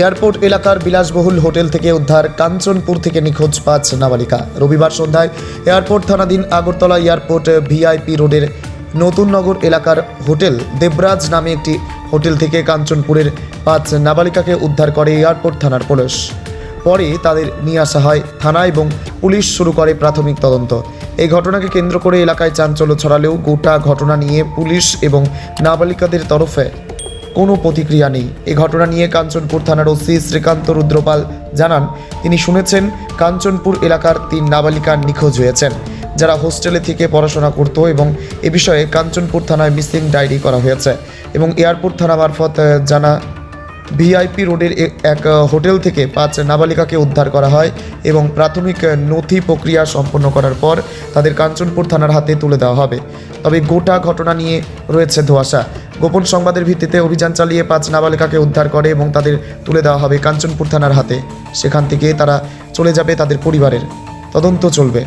Airport এলাকার বিলাসবহুল hotel থেকে উদ্ধার কাঞ্চনপুর থেকে নিখোঁজ পাঁচ নাবালিকা। রবিবার সন্ধ্যায় এয়ারপোর্ট থানাধীন আগরতলা এয়ারপোর্ট ভিআইপি রোডের নতুন নগর এলাকার হোটেল দেবরাজ নামে একটি হোটেল থেকে কাঞ্চনপুরের পাঁচ নাবালিকাকে উদ্ধার করে এয়ারপোর্ট থানার পুলিশ। পরে তাদের নিয়ে আসা হয় থানা এবং পুলিশ শুরু করে প্রাথমিক তদন্ত। এই ঘটনাকে কেন্দ্র করে এলাকায় চাঞ্চল্য ছড়ালেও গোটা ঘটনা নিয়ে পুলিশ এবং নাবালিকাদের তরফে কোনো প্রতিক্রিয়া নেই। এ ঘটনা নিয়ে কাঞ্চনপুর থানার ওসি শ্রীকান্ত রুদ্রপাল জানান, তিনি শুনেছেন, কাঞ্চনপুর এলাকার তিন নাবালিকা নিখোঁজ হয়েছেন, যারা হোস্টেলে থেকে পড়াশোনা করত এবং এ বিষয়ে কাঞ্চনপুর থানায় মিসিং ডায়েরি করা হয়েছে এবং এয়ারপোর্ট থানা মারফত জানা, ভিআইপি রোডের এক হোটেল থেকে পাঁচ নাবালিকাকে উদ্ধার করা হয় এবং প্রাথমিক নথি প্রক্রিয়া সম্পন্ন করার পর তাদের কাঞ্চনপুর থানার হাতে তুলে দেওয়া হবে। তবে গোটা ঘটনা নিয়ে রয়েছে ধোঁয়াশা। গোপন সংবাদের ভিত্তিতে অভিযান চালিয়ে পাঁচ নাবালিকাকে উদ্ধার করে এবং তাদের তুলে দেওয়া হবে কাঞ্চনপুর থানার হাতে। সেখান থেকে তারা চলে যাবে তাদের পরিবারের। তদন্ত চলবে।